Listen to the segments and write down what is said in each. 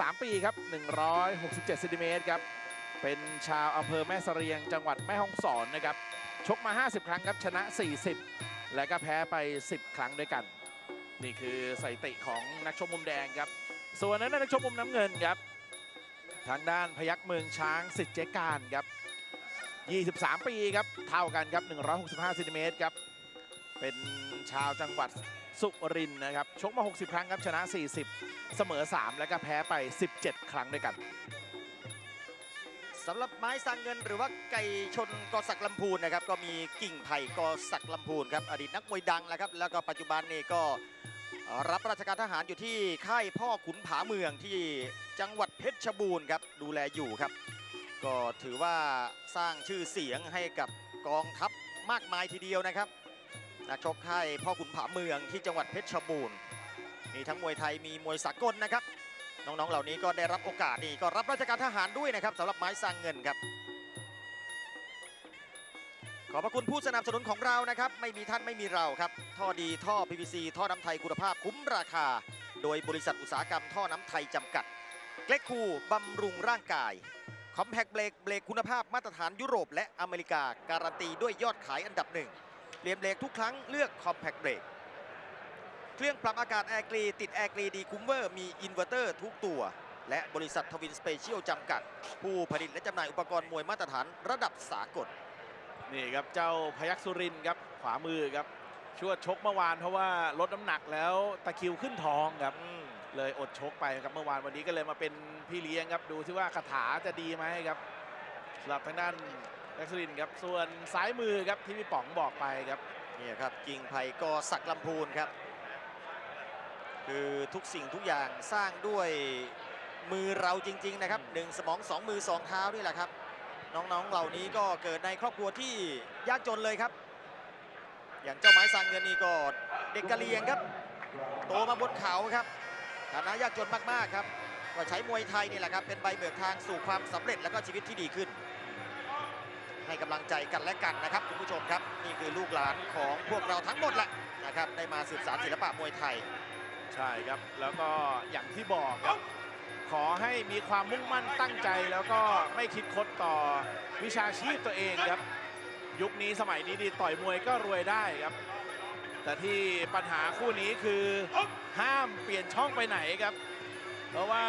3 ปีครับ 167เซนติเมตรครับ เป็นชาวอำเภอแม่เสรียงจังหวัดแม่ฮ่องสอนนะครับ ชกมา 50 ครั้งครับ ชนะ 40 และก็แพ้ไป 10 ครั้งด้วยกัน นี่คือสถิติของนักชกมุมแดงครับ ส่วนนั้นนักชกมุมน้ำเงินครับ ทางด้านพยักเมืองช้างสิทธิ์เจการครับ 23 ปีครับ เท่ากันครับ 165เซนติเมตรครับ เป็นชาวจังหวัด สุรินนะครับชกมา 60 ครั้งครับชนะ 40 เสมอ 3 แล้วก็แพ้ไป 17 ครั้งด้วยกันสำหรับไม้สังเงินหรือว่าไก่ชนกอสักลำพูนนะครับก็มีกิ่งไผ่กอสักลำพูนครับอดีตนักมวยดังแล้วครับแล้วก็ปัจจุบันนี่ก็รับราชการทหารอยู่ที่ค่ายพ่อขุนผาเมืองที่จังหวัดเพชรบูรณ์ครับดูแลอยู่ครับ ก็ถือว่าสร้างชื่อเสียงให้กับกองทัพมากมายทีเดียวนะครับ นักชกค่ายพ่อขุนผาเมืองที่จังหวัดเพชรบูรณ์มีทั้งมวยไทยมีมวยสากลนะครับ น้องๆเหล่านี้ก็ได้รับโอกาสนี่ก็รับราชการทหารด้วยนะครับสำหรับไม้สร้างเงินครับขอบพระคุณผู้สนับสนุนของเรานะครับ ไม่มีท่านไม่มีเราครับ ท่อดีท่อ PVC ท่อน้ำไทยคุณภาพคุ้มราคา โดยบริษัทอุตสาหกรรมท่อน้ำไทยจำกัด เกล็กคูบำรุงร่างกาย คอมแพกเบรกเบรกคุณภาพมาตรฐานยุโรปและอเมริกา การันตีด้วยยอดขายอันดับหนึ่ง เปลี่ยนเบรกทุกครั้งเลือกคอมแพกเบรกเครื่องปรับอากาศแอร์กรีติดแอร์กรีดีคุ้มเวอร์มีอินเวอร์เตอร์ทุกตัว และบริษัททวินสเปเชียลจำกัด ผู้ผลิตและจำหน่ายอุปกรณ์มวยมาตรฐานระดับสากล นี่ครับเจ้าพยักสุรินทร์ครับขวามือครับชวดชกเมื่อวานเพราะว่าลดน้ำหนักแล้วตะคริวขึ้นทองครับเลยอดชกไปครับเมื่อวานวันนี้ก็เลยมาเป็นพี่เลี้ยงครับดูที่ว่าคาถาจะดีไหมครับสำหรับทางด้าน พยักสุรินครับส่วนซ้ายมือครับที่พี่ป๋องบอกไปครับนี่ครับกิ่งไผ่กอสักลำพูนครับ คือทุกสิ่งทุกอย่างสร้างด้วยมือเราจริง ๆ นะครับหนึ่งสมองสองมือสองเท้านี่แหละครับ น้องๆเหล่านี้ก็เกิดในครอบครัวที่ยากจนเลยครับ อย่างเจ้าไม้สร้างเงินนี่ก็เด็กกะเหรียงครับ โตมาบนเขาครับฐานะยากจนมากๆครับก็ใช้มวยไทยนี่แหละครับเป็นใบเบิกทางสู่ความสำเร็จและก็ชีวิตที่ดีขึ้น ให้กำลังใจกันและกันนะครับคุณผู้ชมครับ นี่คือลูกหลานของพวกเราทั้งหมดแหละนะครับได้มาสืบสานศิลปะมวยไทย ใช่ครับ แล้วก็อย่างที่บอกครับขอให้มีความมุ่งมั่นตั้งใจแล้วก็ไม่คิดคดต่อวิชาชีพตัวเองครับ ยุคนี้สมัยนี้ดีต่อยมวยก็รวยได้ครับ แต่ที่ปัญหาคู่นี้คือห้ามเปลี่ยนช่องไปไหนครับ เพราะว่า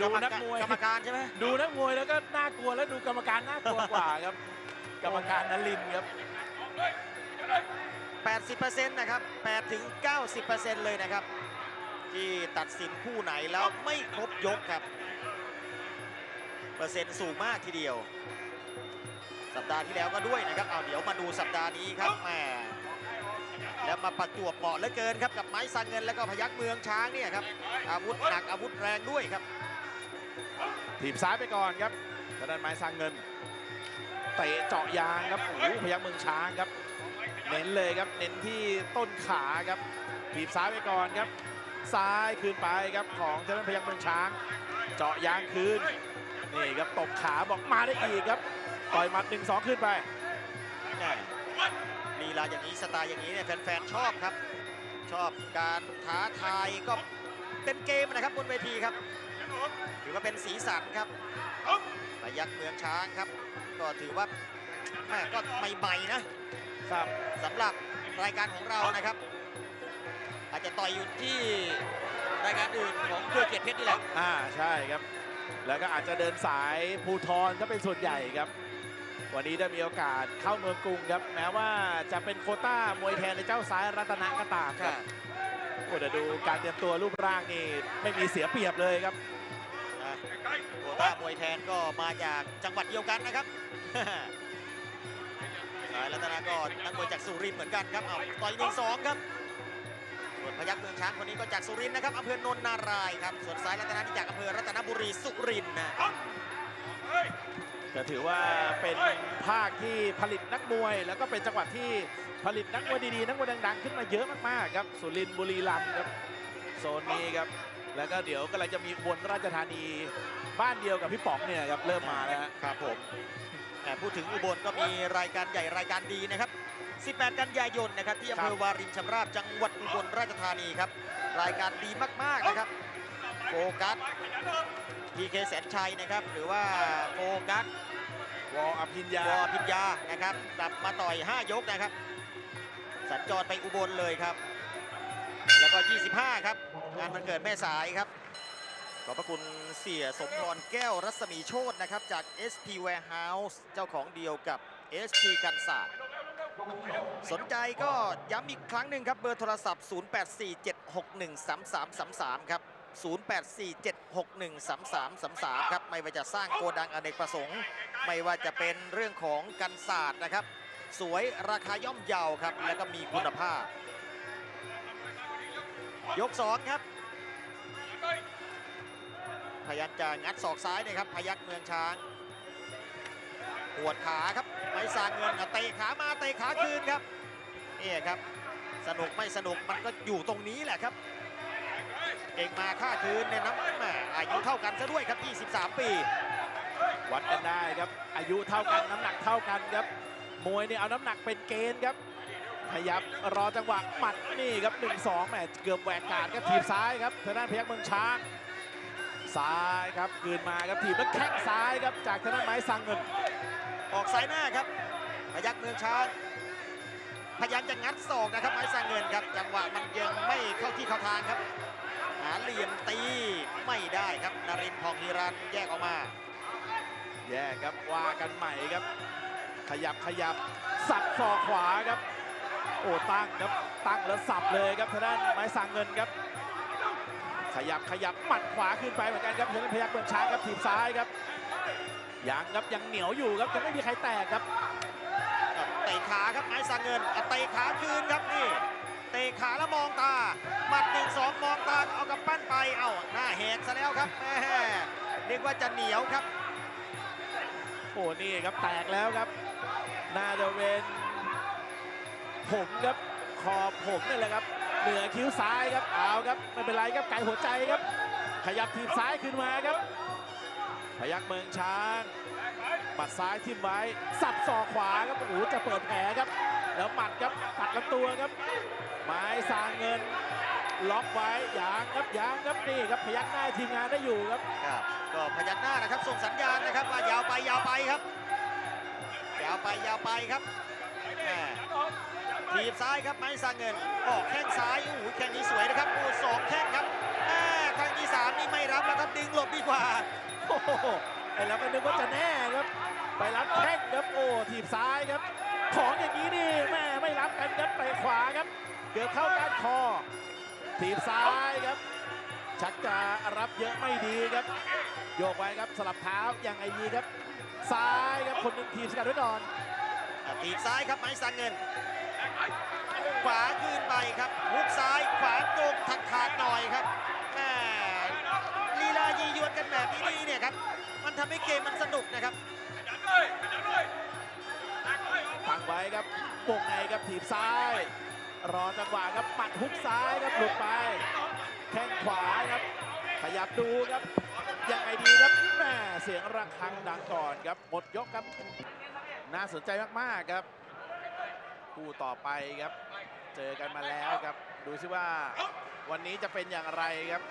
ดูนักมวยกรรมการใช่ไหมดูนักมวยแล้วก็น่ากลัวแล้วดูกรรมการน่ากลัวกว่าครับ กรรมการนลินทร์ครับ80%นะครับ8ถึง90%เลยนะครับ ที่ตัดสินคู่ไหนแล้วไม่ครบยกครับ เปอร์เซ็นต์สูงมากทีเดียว สัปดาห์ที่แล้วก็ด้วยนะครับเอาเดี๋ยวมาดูสัปดาห์นี้ครับแหมแล้วมาประจวบเหมาะเหลือเกินครับกับไม้สังเงินแล้วก็พยักเมืองช้างเนี่ยครับอาวุธหนักอาวุธแรงด้วยครับ ถีบซ้ายไปก่อนครับทางด้านไม้สร้างเงิน เตะเจาะยางครับโอ้โพยักเมืองช้างครับ เน้นเลยครับ เน้นที่ต้นขาครับ ถีบซ้ายไปก่อนครับ ซ้ายคืนไปครับของทางด้าพยักเมืองช้าง เจาะยางคืน นี่ครับตบขาบอกมาได้อีกครับ ต่อยหมัดหนึ่งสองขึ้นไปแม่ลีลาอย่างนี้สไตล์อย่างนี้เนี่ยแฟนๆชอบครับ ชอบการท้าทายก็เป็นเกมนะครับบนเวทีครับ ถือว่าเป็นสีสันครับพยักเมืองช้างครับ ก็ถือว่าแม่ก็ใหม่ๆนะครับสำหรับรายการของเรานะครับ อาจจะต่อยอยู่ที่รายการอื่นของเครือเกียรติเพชรนี่แหละอ่าใช่ครับ แล้วก็อาจจะเดินสายภูทรก็เป็นส่วนใหญ่ครับ วันนี้ได้มีโอกาสเข้าเมืองกรุงครับ แม้ว่าจะเป็นโควต้ามวยแทนในเจ้าซ้ายรัตนะก็ตามครับโอ้แต่ดูการเตรียมตัวรูปร่างนี่ไม่มีเสียเปรียบเลยครับนะโคว ต้ามวยแทนก็มาจากจังหวัดเดียวกันนะครับสายรัตนาก็นักมวยจากสุรินทร์เหมือนกันครับเอาต่อยหนึ่งสองครับ ส่วนพยัคฆ์เมืองช้างคนนี้ก็จากสุรินทร์นะครับอำเภอโนนนารายณ์ครับ ส่วนสายรัตนานี่จากอำเภอรัตนบุรีสุรินทร์นะก็ถือว่าเป็นภาคที่ผลิตนักมวย แล้วก็เป็นจังหวัดที่ผลิตนักมวยดีๆนักมวยดังๆ ขึ้นมาเยอะมากๆครับสุรินทร์บุรีรัมย์ครับโซนนี้ครับ แล้วก็เดี๋ยวกำลังจะมีอุบลราชธานีบ้านเดียวกับพี่ป๋องเนี่ยครับเริ่มมาแล้วฮะครับผมแหมพูดถึงอุบลก็มีรายการใหญ่รายการดีนะครับ 18 กันยายนนะครับที่อำเภอวารินชำราบจังหวัดอุบลราชธานีครับ รายการดีมากๆนะครับโฟกัสพีเคแสนชัยนะครับ หรือว่าโฟกัสวออภิญญาวอพิญญานะครับกลับมาต่อย 5 ยกนะครับ สัญจรไปอุบลเลยครับ แล้วก็ 25 ครับ งานวันเกิดแม่สายครับ ขอบพระคุณเสียสมพรแก้วรัศมีโชตนะครับ จาก SP Warehouse เจ้าของเดียวกับ SP กันศาสตร์สนใจก็ย้ำอีกครั้งหนึ่งครับ เบอร์โทรศัพท์ 0847613333 ครับ 0847613333 ครับ ไม่ว่าจะสร้างโกดังอเนกประสงค์ ไม่ว่าจะเป็นเรื่องของกันศาสตร์นะครับ สวยราคาย่อมเยาครับ แล้วก็มีคุณภาพ ยก2ครับ พยายามจะงัดศอกซ้ายนะครับ พยักเมืองช้างปวดขาครับไม่สร้างเงินอะเตะขามาเตะขาคืนครับนี่ครับ สนุกไม่สนุกมันก็อยู่ตรงนี้แหละครับ เอกมาค่าคืนในน้ำแหมอายุเท่ากันซะด้วยครับ 23 ปี วัดกันได้ครับ อายุเท่ากันน้ำหนักเท่ากันครับ มวยเนี่ยเอาน้ำหนักเป็นเกณฑ์ครับ ขยับรอจังหวะหมัดนี่ครับ1 2แหมเกือบแหวกการครับถีบซ้ายครับทางด้านพยักเมืองช้างซ้ายครับคืนมาครับถีบแล้วแข้งซ้ายครับจากทางด้านไม้สังเงิน ออกซ้ายหน้าครับ พยักเมืองช้างพยายามจะงัดศอกนะครับไม้สร้างเงินครับจังหวะมันยังไม่เข้าที่เข้าทางครับ หาเหลี่ยมตีไม่ได้ครับนรินทร์พองฮีรันแยกออกมา แย่ครับว่ากันใหม่ครับ ขยับขยับสับศอกขวาครับ โอ้ตั้งครับตั้งแล้วสับเลยครับทางด้านไม้สังเงินครับ ขยับขยับหมัดขวาขึ้นไปเหมือนกันครับทางด้านพยักเมืองช้างครับถีบซ้ายครับยังครับยังเหนียวอยู่ครับยังไม่มีใครแตกครับเตะขาครับไม้สร้างเงินอะเตะขาคืนครับนี่เตะขาแล้วมองตาหมัดหนึ่งสองมองตาเอากับปั้นไปเอ้าหน้าแหกซะแล้วครับแม่เรียกว่าจะเหนียวครับโอ้นี่ครับแตกแล้วครับน่าจะเป็น ผมครับขอบผมนี่แหละครับเหนือคิ้วซ้ายครับเอาครับไม่เป็นไรครับไก่หัวใจครับ ขยับทีบซ้ายขึ้นมาครับ พยักเมืองช้างหมัดซ้ายทิ่มไว้สับศอกขวาครับโอ้โหจะเปิดแผลครับ แล้วหมัดครับตัดลำตัวครับ ไม้สางเงิน ล็อกไว้ยางครับยางครับนี่ครับพยักหน้าทีมงานได้อยู่ครับครับ ก็พยักหน้านะครับส่งสัญญาณนะครับว่ายาวไปยาวไปครับ ยาวไปยาวไปครับ ทีบซ้ายครับไม้สางเงิน ออกแข้งซ้ายโอ้โหแข้งนี้สวยนะครับโอ้สองแข้งครับแม่ครั้งที่สามนี่ไม่รับแล้วครับดึงหลบดีกว่าโอ้โหไอ้เราก็นึกว่าจะแน่ครับ ไปรับแข้งครับโอ้ทีบซ้ายครับ ของอย่างนี้นี่แม่ไม่รับกันครับไปขวาครับเกือบเข้าก้านคอ ทีบซ้ายครับ ชักจะรับเยอะไม่ดีครับ โยกไว้ครับสลับเท้าอยังไงดีครับ ซ้ายครับคนหนึ่งทีบสกัดไว้ก่อนอะ ตีบซ้ายครับไม้สร้างเงิน ขวาคืนไปครับฮุกซ้ายขวาตรงถักขาดหน่อยครับแหม่ลีลายียวนกันแบบนี้นี่เนี่ยครับ มันทำให้เกมมันสนุกนะครับตั้งไว้ครับวงในครับถีบซ้าย รอจังหวะครับปัดฮุกซ้ายครับหลุดไป แข้งขวาครับ ขยับดูครับยังไงดีครับแม่เสียงระฆังดังก่อนครับหมดยกครับ น่าสนใจมากๆครับคู่ต่อไปครับ เจอกันมาแล้วครับ ดูซิว่าวันนี้จะเป็นอย่างไรครับ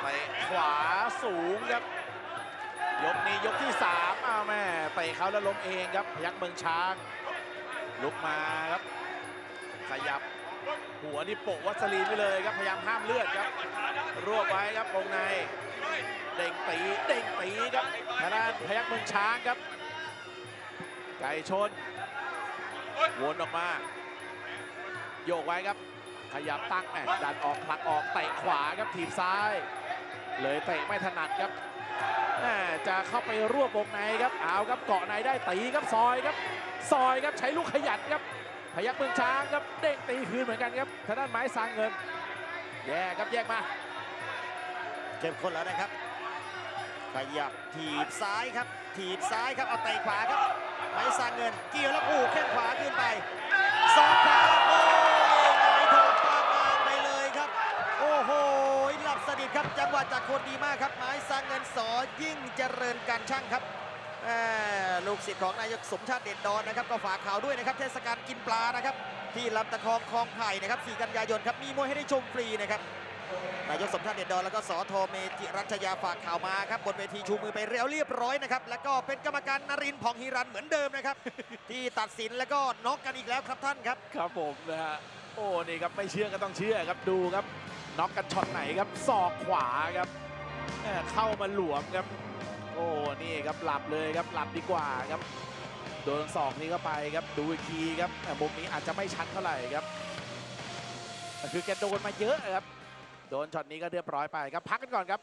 ไปขวาสูงครับ ยกนี้ยกที่3อ้าวแม่เตะเขาแล้วล้มเองครับพยักเมืองช้าง ลุกมาครับ ขยับหัวนี่โปะวัสลีนไปเลยครับพยายามห้ามเลือดครับรวบไว้ครับวงใน เด้งตีเด้งตีครับทางด้านพยักเมืองช้างครับ ไก่ชน วนออกมา โยกไว้ครับ ขยับตั้งแหมดันออกผลักออกเตะขวาครับทีบซ้าย เลยเตะไม่ถนัดครับจะเข้าไปรวบวงในครับเอาครับเกาะในได้ตีครับซอยครับ ซอยครับใช้ลูกขยันครับ พยักเมืองช้างครับเด้งตีคืนเหมือนกันครับทางด้านไม้สร้างเงิน แยกครับแยกมาเข้มข้นแล้วนะครับขยับถีบซ้ายครับ ถีบซ้ายครับเอาเตะขวาครับ ไม้สร้างเงิน เกี่ยวแล้วโอ้แข้งขวาขึ้นไปสอกขวาโอ้ยหงายท้องกลางงานไปเลยครับ โอ้โหหลับสนิทครับจังหวะจากคนดีมากครับไม้สร้างเงินสอยิ่งเจริญการช่างครับลูกศิษย์ของนายกสมชาติเด่นดอนนะครับ ก็ฝากข่าวด้วยนะครับเทศกาลกินปลานะครับ ที่ลำตะคองคลองไผ่นะครับ 4 กันยายนครับมีมวยให้ได้ชมฟรีนะครับ นายกสมชาติเดชดอนแล้วก็สอโทเมจิรัชยาฝากข่าวมาครับบนเวทีชูมือไปเรียวเรียบร้อยนะครับแล้วก็เป็นกรรมการนรินทร์ผ่องฮีรันเหมือนเดิมนะครับ ที่ตัดสินแล้วก็น็อกกันอีกแล้วครับท่านครับครับผมนะฮะโอ้นี่ครับไม่เชื่อก็ต้องเชื่อครับดูครับน็อกกันช็อตไหนครับศอกขวาครับเข้ามาหลวมครับ โอ้นี่ครับหลับเลยครับหลับดีกว่าครับโดนศอกนี้เข้าไปครับดูอีกทีครับมุมนี้อาจจะไม่ชัดเท่าไหร่ครับคือแกโดนมาเยอะครับ โดนช็อตนี้ก็เรียบร้อยไปครับ พักกันก่อนครับ